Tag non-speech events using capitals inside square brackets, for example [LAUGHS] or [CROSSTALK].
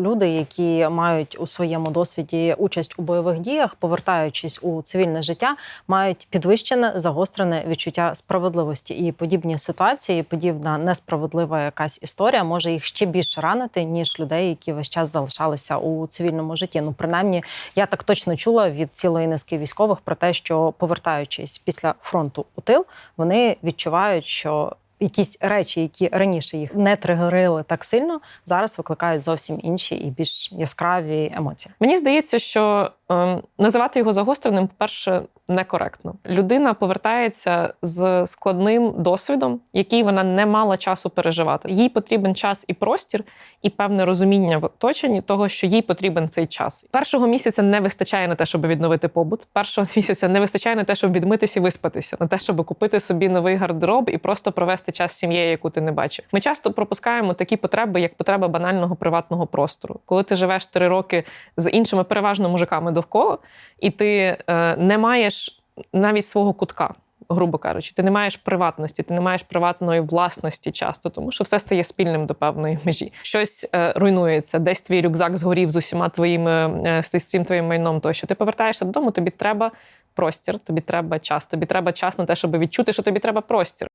Люди, які мають у своєму досвіді участь у бойових діях, повертаючись у цивільне життя, мають підвищене загострене відчуття справедливості. І подібні ситуації, подібна несправедлива якась історія може їх ще більше ранити, ніж людей, які весь час залишалися у цивільному житті. Ну, принаймні, я так точно чула від цілої низки військових про те, що повертаючись після фронту у тил, вони відчувають, що якісь речі, які раніше їх не тригерили так сильно, зараз викликають зовсім інші і більш яскраві емоції. Мені здається, що називати його загостреним, по-перше, некоректно. Людина повертається з складним досвідом, який вона не мала часу переживати. Їй потрібен час і простір, і певне розуміння в оточенні того, що їй потрібен цей час. Першого місяця не вистачає на те, щоб відновити побут. Першого [LAUGHS] місяця не вистачає на те, щоб відмитися і виспатися, на те, щоб купити собі новий гардероб і просто провести час з сім'єю, яку ти не бачив. Ми часто пропускаємо такі потреби, як потреба банального приватного простору. Коли ти живеш три роки з іншими переважно мужиками довкола, і ти е, не маєш навіть свого кутка. Грубо кажучи, ти не маєш приватності, ти не маєш приватної власності часто, тому що все стає спільним до певної межі. Щось е, руйнується, десь твій рюкзак згорів з усіма твоїми е, з цим твоїм майном. Тощо ти повертаєшся додому, тобі треба простір, тобі треба час, тобі треба час на те, щоб відчути, що тобі треба простір.